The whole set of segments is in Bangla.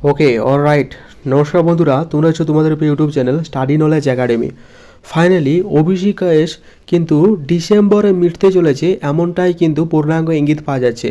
ওকে অলরাইট নমস্কার বন্ধুরা তোমরা হচ্ছে তোমাদের YouTube channel study knowledge academy finally OBC case কিন্তু ডিসেম্বরে মিটতে চলেছে, এমনটাই কিন্তু পূর্ণাঙ্গ ইঙ্গিত পাওয়া যাচ্ছে।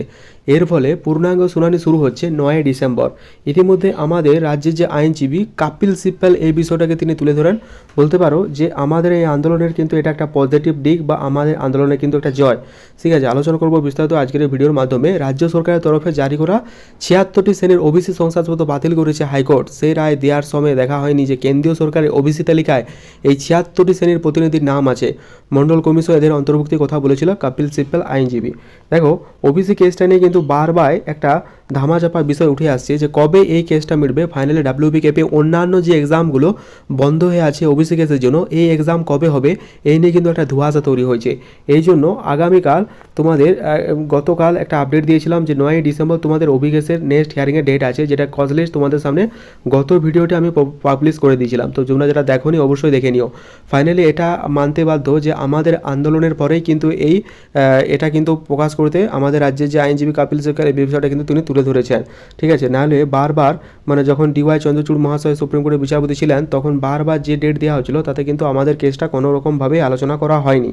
এর ফলে পূর্ণাঙ্গ শুনানি শুরু হচ্ছে নয় ডিসেম্বর। ইতিমধ্যে আমাদের রাজ্যের যে আইনজীবী কাপিল সিপ্পাল এই বিষয়টাকে তিনি তুলে ধরেন। বলতে পারো যে আমাদের এই আন্দোলনের কিন্তু এটা একটা পজিটিভ দিক বা আমাদের আন্দোলনের কিন্তু একটা জয়। ঠিক আছে, আলোচনা করব বিস্তারিত আজকের এই ভিডিওর মাধ্যমে। রাজ্য সরকারের তরফে জারি করা ছিয়াত্তরটি শ্রেণির ওবিসি সংসদপত্র বাতিল করেছে হাইকোর্ট। সেই রায় দেওয়ার সময় দেখা হয়নি যে কেন্দ্রীয় সরকারের ওবিসি তালিকায় এই ছিয়াত্তরটি শ্রেণির প্রতিনিধির নাম আছে। মন্ডল কমিশন এদের অন্তর্ভুক্তির কথা বলেছিল কাপিল সিপ্পাল আইনজীবী। দেখো ওবিসি কেসটা নিয়ে কিন্তু বারবার একটা ধামাচাপা বিষয় উঠে আসছে যে কবে এই কেসটা মিটবে? ফাইনালি ডাব্লিউবিকেপি অন্যান্য যে এক্সামগুলো বন্ধ হয়ে আছে ওবিসি কেসের জন্য, এই এক্সাম কবে হবে? এই নিয়ে কিন্তু একটা ধোঁয়াশা তৈরি হয়েছে। এই জন্য আগামীকাল তোমাদের গতকাল একটা আপডেট দিয়েছিলাম যে নয়ই ডিসেম্বর তোমাদের ওবি কেসের নেক্সট হিয়ারিংয়ের ডেট আছে, যেটা কজলেস তোমাদের সামনে গত ভিডিওটি আমি পাবলিশ করে দিয়েছিলাম। তো তোমরা যেটা দেখোনি, অবশ্যই দেখে নিও। ফাইনালি এটা মানতে বাধ্য যে আমাদের আন্দোলনের পরেই কিন্তু এই এটা কিন্তু প্রকাশ করতে আমাদের রাজ্যের যে আইনজীবী কপিল সরকার এই বিষয়টা কিন্তু তিনি তুলে ধরেছেন। ঠিক আছে? নাহলে বারবার মানে যখন ডিওয়াই চন্দ্রচূড় মহাশয় সুপ্রিম কোর্টের বিচারপতি ছিলেন, তখন বারবার যে ডেট দেওয়া হয়েছিল, তাতে কিন্তু আমাদের কেসটা কোনো রকমভাবে আলোচনা করা হয়নি।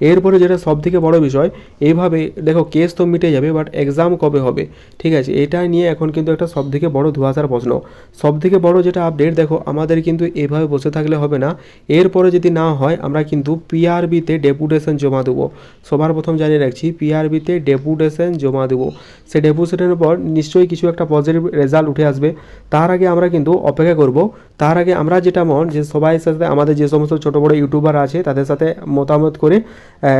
এরপরে যেটা সব থেকে বড় বিষয় এইভাবে দেখো, কেস তো মিটে যাবে বাট এক্সাম কবে হবে? ঠিক আছে? এটা নিয়ে এখন কিন্তু একটা সব থেকে বড় ধোয়াশার প্রশ্ন। সব থেকে বড় যেটা আপডেট দেখো, আমাদের কিন্তু এভাবে বসে থাকলে হবে না। এরপরে যদি না হয়, আমরা কিন্তু পিআরবিতে ডেপুটেশন জমা দেবো। সবার প্রথম জানিয়ে রাখছি পিআরবিতে ডেপুটেশন জমা দেবো। সে ডেপুটেশনের পর নিশ্চয়ই কিছু একটা পজিটিভ রেজাল্ট উঠে আসবে। তার আগে আমরা কিন্তু অপেক্ষা করব। তার আগে আমরা যেটা মন যে সবাই সাথে, আমাদের যে সমস্ত ছোটো বড়ো ইউটিউবার আছে, তাদের সাথে মতামত করে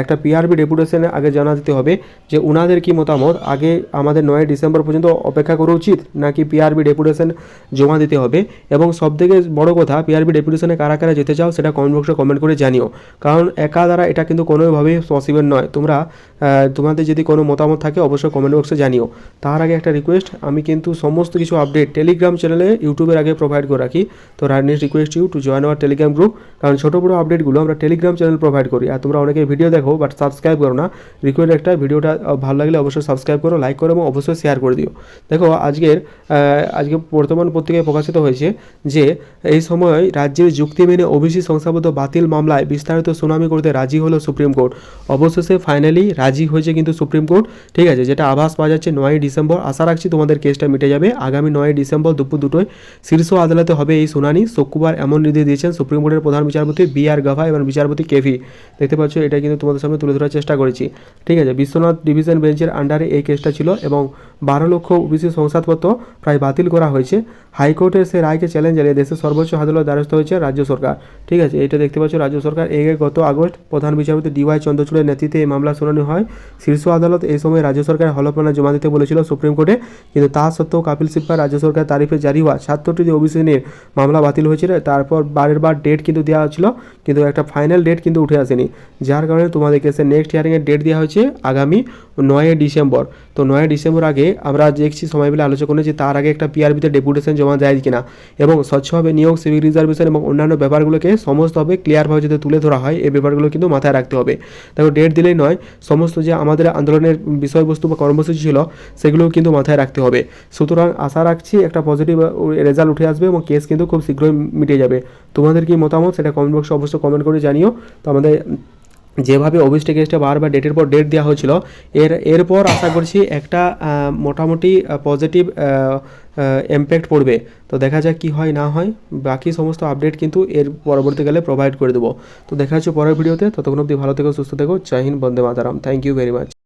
একটা পিআরবি ডেপুটেশনে আগে জানা দিতে হবে যে উনাদের কি মতামত। আগে আমাদের নয় ডিসেম্বর পর্যন্ত অপেক্ষা করা উচিত, নাকি পিআরবি ডেপুটেশন জমা দিতে হবে। এবং সবথেকে বড় কথা পিআরবি ডেপুটেশনে কারা কারা যেতে চাও, সেটা কমেন্ট বক্সে কমেন্ট করে জানিও। কারণ একা দ্বারা এটা কিন্তু কোনোভাবেই পসিবল নয়। তোমরা তোমাদের যদি কোনো মতামত থাকে, অবশ্যই কমেন্ট বক্সে জানিও। তার আগে একটা রিকোয়েস্ট আমি কিন্তু সমস্ত কিছু আপডেট টেলিগ্রাম চ্যানেলে ইউটিউবের আগে প্রোভাইড করে রাখি। তো রানিস request you to join our Telegram group কারণ ছোটো বড়ো আপডেটগুলো আমরা টেলিগ্রাম চ্যানেল প্রোভাইড করি। আর তোমরা অনেকে ভিডিও দেখো বাট সাবস্ক্রাইব করো না। রিকোয়েস্ট একটা ভিডিওটা ভালো লাগলে অবশ্যই সাবস্ক্রাইব করো লাইক করো এবং অবশ্যই শেয়ার করে দিও। দেখো, আজকের আজকে বর্তমান পত্রিকায় প্রকাশিত হয়েছে যে, এই সময় রাজ্যের যুক্তি মেনে ওবিসি সংস্থাবদ্ধ বাতিল মামলায় বিস্তারিত শুনানি করতে রাজি হলো সুপ্রিম কোর্ট অবশেষে ফাইনালি রাজি হয়েছে কিন্তু সুপ্রিম কোর্ট ঠিক আছে, যেটা আভাস পাওয়া যাচ্ছে নয় ডিসেম্বর আশা রাখছি, তোমাদের কেসটা মিটে যাবে। আগামী নয় ডিসেম্বর দুপুর দুটোয় শীর্ষ আদালতে হবে এই শুনানি। শুক্রবার এমন নির্দেশ দিয়েছেন সুপ্রিম কোর্টের প্রধান বিচারপতি বি আর গাভা এবং বিচারপতি কেভি দেখতে পাচ্ছ, এটা কিন্তু তোমাদের সামনে তুলে ধরার চেষ্টা করেছি। ঠিক আছে, বিশ্বনাথ ডিভিশন বেঞ্চের আন্ডারে এই কেসটা ছিল এবং বারো লক্ষ ওবিসি শংসাপত্র প্রায় বাতিল করা হয়েছে। হাইকোর্টের সেই রায়কে চ্যালেঞ্জ জানিয়ে দেশের সর্বোচ্চ আদালত দ্বারস্থ হয়েছে রাজ্য সরকার। ঠিক আছে, এটা দেখতে পাচ্ছ, রাজ্য সরকার এর আগে গত আগস্ট প্রধান বিচারপতি ডিওয়াই চন্দ্রচূড়ের নেতৃত্বে এই মামলা শুনানি হয়। শীর্ষ আদালত এই সময় রাজ্য সরকার হলফনামা জমা দিতে বলেছিল সুপ্রিম কোর্টে কিন্তু তা সত্ত্বেও কাপিল সিব্বা রাজ্য সরকার তারিফে জারি হওয়া সাতটি যে ওবিসি নিয়ে মামলা বাতিল হয়েছিল। তারপর বারের বার ডেট কিন্তু দেওয়া হয়েছিল, কিন্তু একটা ফাইনাল ডেট কিন্তু উঠে আসেনি। যার কারণে তোমাদের কেসে নেক্সট হিয়ারিংয়ের ডেট দেওয়া হয়েছে আগামী নয় ডিসেম্বর। তো নয় ডিসেম্বর আগে আমরা দেখছি সময় পেলে আলোচনা করেছি তার আগে একটা পিআরবিতে ডেপুটেশন জমা দেয় কিনা এবং স্বচ্ছভাবে নিয়োগ সিভিল রিজার্ভেশন এবং অন্যান্য ব্যাপারগুলোকে সমস্তভাবে ক্লিয়ারভাবে যদি তুলে ধরা হয়, এই ব্যাপারগুলো কিন্তু মাথায় রাখতে হবে। দেখো ডেট দিলেই নয়, সমস্ত যে আমাদের আন্দোলনের বিষয়বস্তু বা কর্মসূচি ছিল, সেগুলোও কিন্তু মাথায় রাখতে হবে। সুতরাং আশা রাখছি একটা পজিটিভ রেজাল্ট উঠে আসবে এবং কেস কিন্তু খুব শীঘ্রই মিটে যাবে। তোমাদের কি মতামত? সেটা কমেন্ট বক্সে অবশ্যই কমেন্ট করে জানিও। তো আমাদের যেভাবে অভিষ্ট কেসটা বারবার ডেটের পর ডেট দেওয়া হয়েছিল, এর, এরপর আশা করছি একটা মোটামুটি পজিটিভ ইম্প্যাক্ট পড়বে। তো দেখা যাক কী হয়, না হয়। বাকি সমস্ত আপডেট কিন্তু এর পরবর্তীকালে প্রোভাইড করে দেবো। তো দেখা যাচ্ছে পরের ভিডিওতে ততক্ষণ অব্দি ভালো থেকো, সুস্থ থেকো। জয় হিন্দ, বন্দে Mataram. Thank you very much